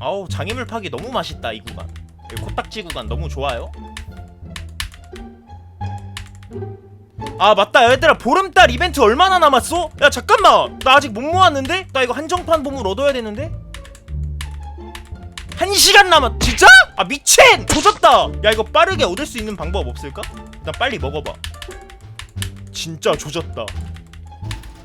아우 장애물 파기 너무 맛있다 이 구간 이 코딱지 구간 너무 좋아요 아 맞다 얘들아 보름달 이벤트 얼마나 남았어? 야 잠깐만 나 아직 못 모았는데? 나 이거 한정판 보물 얻어야 되는데? 한 시간 남았 진짜? 아 미친! 조졌다 야 이거 빠르게 얻을 수 있는 방법 없을까? 일단 빨리 먹어봐 진짜 조졌다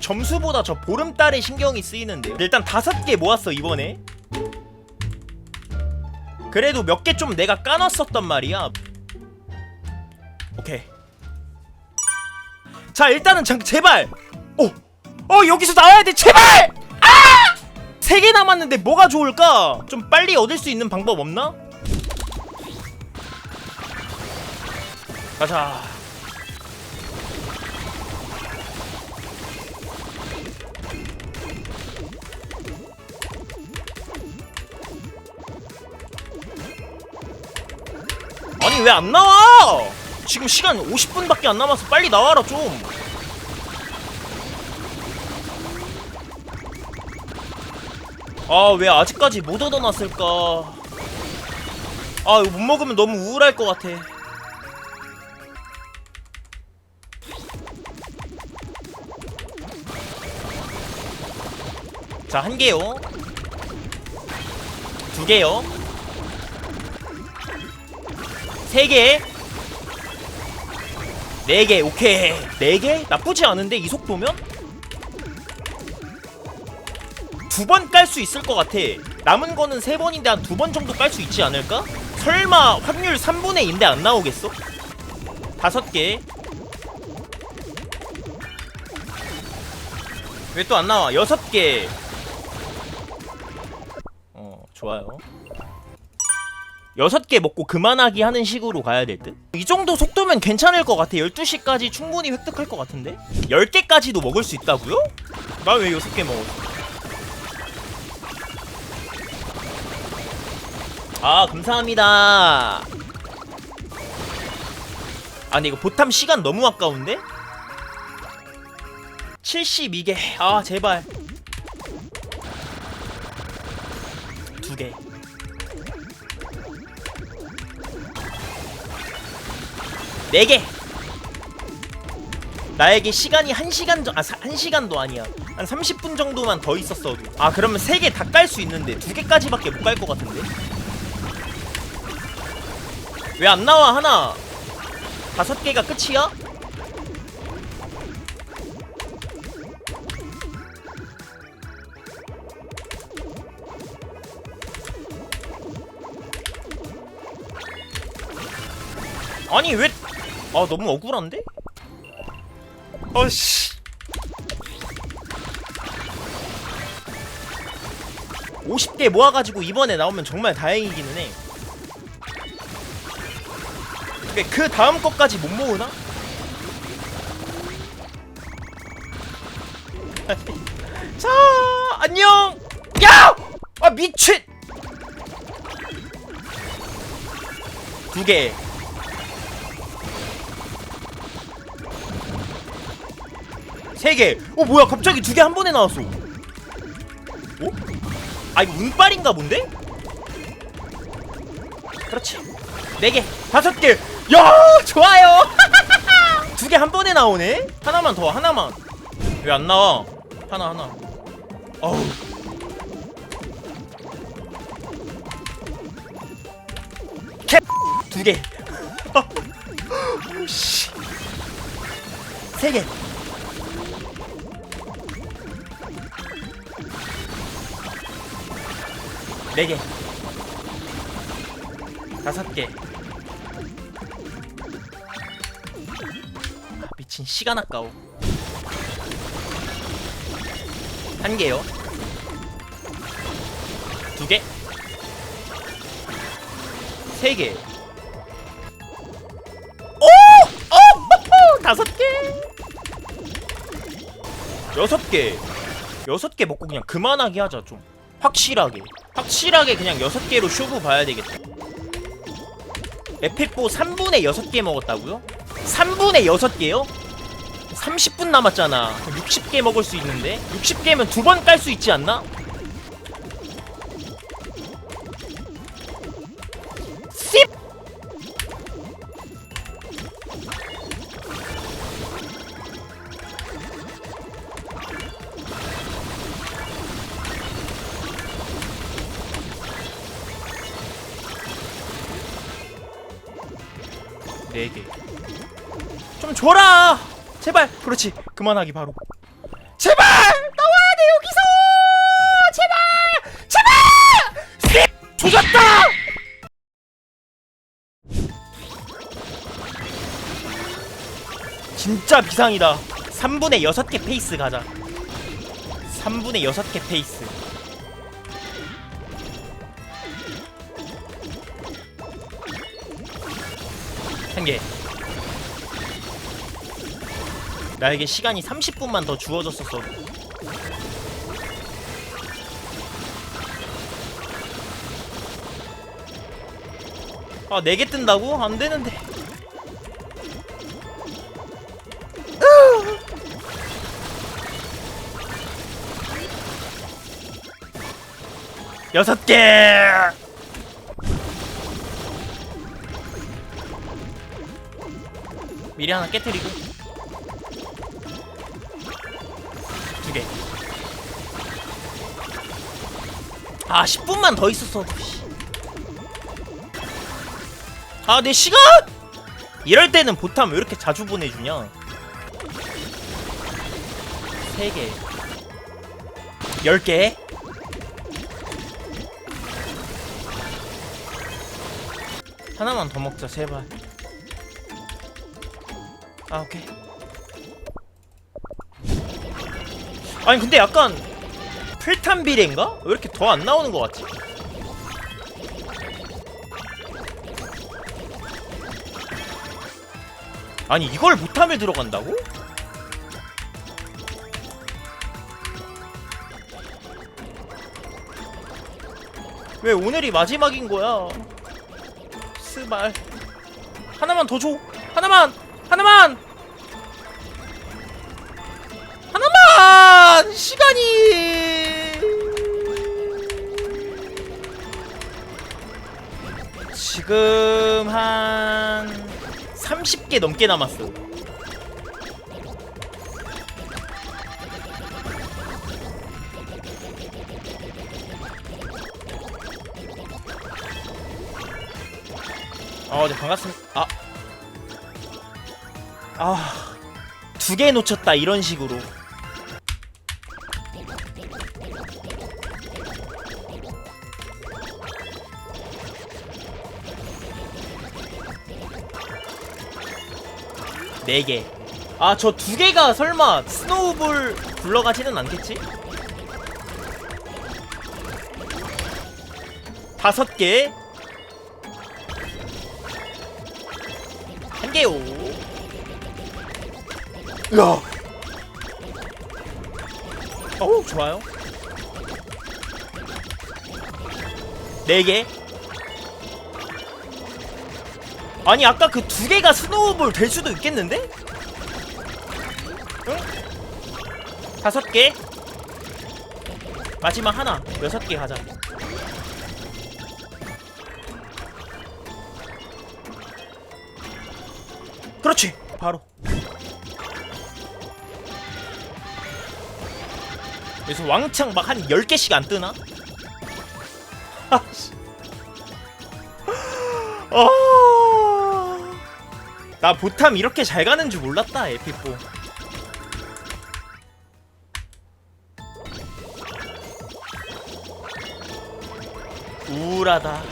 점수보다 저 보름달에 신경이 쓰이는데요 일단 다섯 개 모았어 이번에 그래도 몇 개 좀 내가 까놨었단 말이야 오케이 자 일단은 장, 제발 어! 어 여기서 나와야 돼 제발! 아! 세 개 남았는데 뭐가 좋을까? 좀 빨리 얻을 수 있는 방법 없나? 가자 아니 왜 안 나와? 지금 시간 50분밖에 안 남아서 빨리 나와라 좀. 아 왜 아직까지 못 얻어놨을까? 아 이거 못 먹으면 너무 우울할 것 같아. 자 한 개요. 두 개요. 세 개. 네 개, 오케이. 네 개? 나쁘지 않은데 이 속도면? 두 번 깔 수 있을 것 같아. 남은 거는 세 번인데 한 두 번 정도 깔 수 있지 않을까? 설마 확률 3분의 2인데 안 나오겠어? 다섯 개. 왜 또 안 나와? 여섯 개. 어, 좋아요. 여섯 개 먹고 그만하기 하는 식으로 가야 될 듯? 이 정도 속도면 괜찮을 것 같아. 12시까지 충분히 획득할 것 같은데? 10개까지도 먹을 수 있다고요? 나왜 6개 먹었어? 아, 감사합니다. 아, 근데 이거 보탐 시간 너무 아까운데? 72개. 아, 제발. 4개 나에게 시간이 1시간 전, 아, 1시간도 아니야. 한 30분 정도만 더 있었어도. 아, 그러면 3개 다 깔 수 있는데, 2개까지밖에 못깔것 같은데? 왜 안 나와, 하나? 다섯 개가 끝이야? 아니, 왜 아, 너무 억울한데? 어씨. 오십 개 모아가지고 이번에 나오면 정말 다행이기는 해. 근데 그 다음 것까지 못 모으나? 자, 안녕. 야! 아 미친. 두 개. 세 개. 어 뭐야 갑자기 두 개 한 번에 나왔어. 어? 아 이거 운빨인가 본데? 그렇지. 네 개, 다섯 개. 야 좋아요. 두 개 한 번에 나오네. 하나만 더 하나만. 왜 안 나와? 하나 하나. 어우. 캡. 두 개. 오씨. 세 개. 네 개. 다섯 개. 아, 미친 시간 아까워. 한 개요. 두 개. 세 개. 오! 오! 다섯 개. 여섯 개. 여섯 개 먹고 그냥 그만하게 하자 좀. 확실하게. 확실하게 그냥 6개로 쇼부 봐야 되겠다. 에펙보 3분의 6개 먹었다고요? 3분의 6개요? 30분 남았잖아. 60개 먹을 수 있는데? 60개면 두 번 깔 수 있지 않나? 4개좀 줘라! 제발! 그렇지! 그만하기 바로 제발! 나와야 돼 여기서! 제발! 제발! 씨! 조졌다! 진짜 비상이다 3분의 6개 페이스 가자 3분의 6개 페이스 한 개. 나에게 시간이 30분만 더 주어졌었어. 아, 4개 뜬다고? 안 되는데. 여섯 개. 미리 하나 깨뜨리고 두 개. 아 10분만 더 있었어도. 씨. 아, 내 시간! 이럴 때는 보탐 왜 이렇게 자주 보내주냐? 세 개. 열 개. 하나만 더 먹자, 제발. 아, 오케이. 아니, 근데 약간 풀탄 비례인가? 왜 이렇게 더 안 나오는 것 같지? 아니, 이걸 못하면 들어간다고? 왜 오늘이 마지막인 거야? 스발. 하나만 더 줘. 하나만. 하나만. 하나만. 시간이. 지금 한 30개 넘게 남았어. 아, 네, 반갑습니다. 아. 아. 두 개 놓쳤다, 이런 식으로. 네 개. 아, 저 두 개가 설마 스노우볼 굴러가지는 않겠지? 다섯 개. 한 개요. 야. 어우 좋아요. 네 개. 아니 아까 그 두 개가 스노우볼 될 수도 있겠는데? 응? 다섯 개. 마지막 하나 여섯 개 가자. 그렇지 바로 그래서 왕창 막 한 10개씩 안 뜨나? 아씨. 어... 나 보탐 이렇게 잘 가는 줄 몰랐다 에피포 우울하다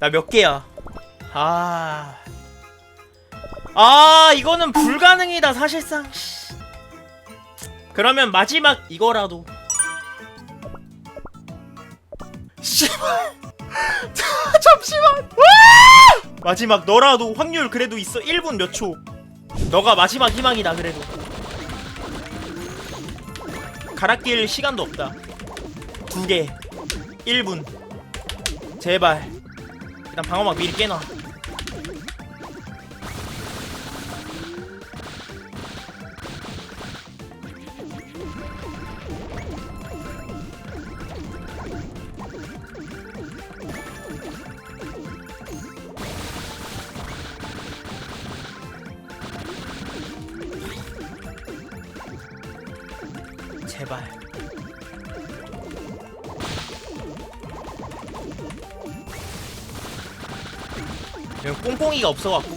나 몇 개야? 아. 아, 이거는 불가능이다, 사실상. 씨. 그러면 마지막 이거라도. 씨발. 잠시만. 와! 마지막 너라도 확률 그래도 있어. 1분 몇 초. 너가 마지막 희망이다, 그래도. 갈아 낄 시간도 없다. 두 개. 1분. 제발. 일단 방어막 미리 깨놔. 여기 뽕뽕이가 없어갖고.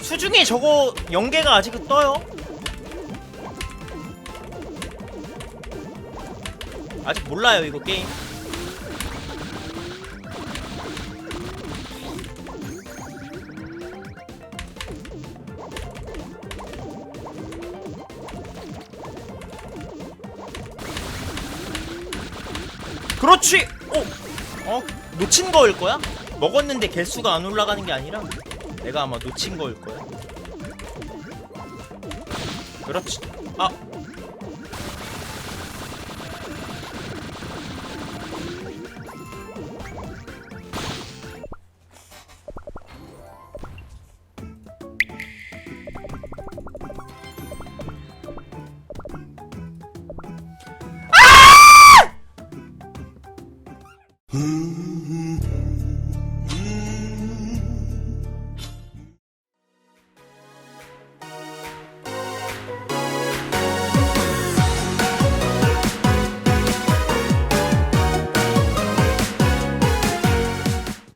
수중에 저거 연계가 아직 떠요. 아직 몰라요 이거 게임. 그렇지. 어, 어 놓친 거일 거야? 먹었는데 개수가 안 올라가는 게 아니라 내가 아마 놓친 거일 거야. 그렇지. 아 Mm-hmm.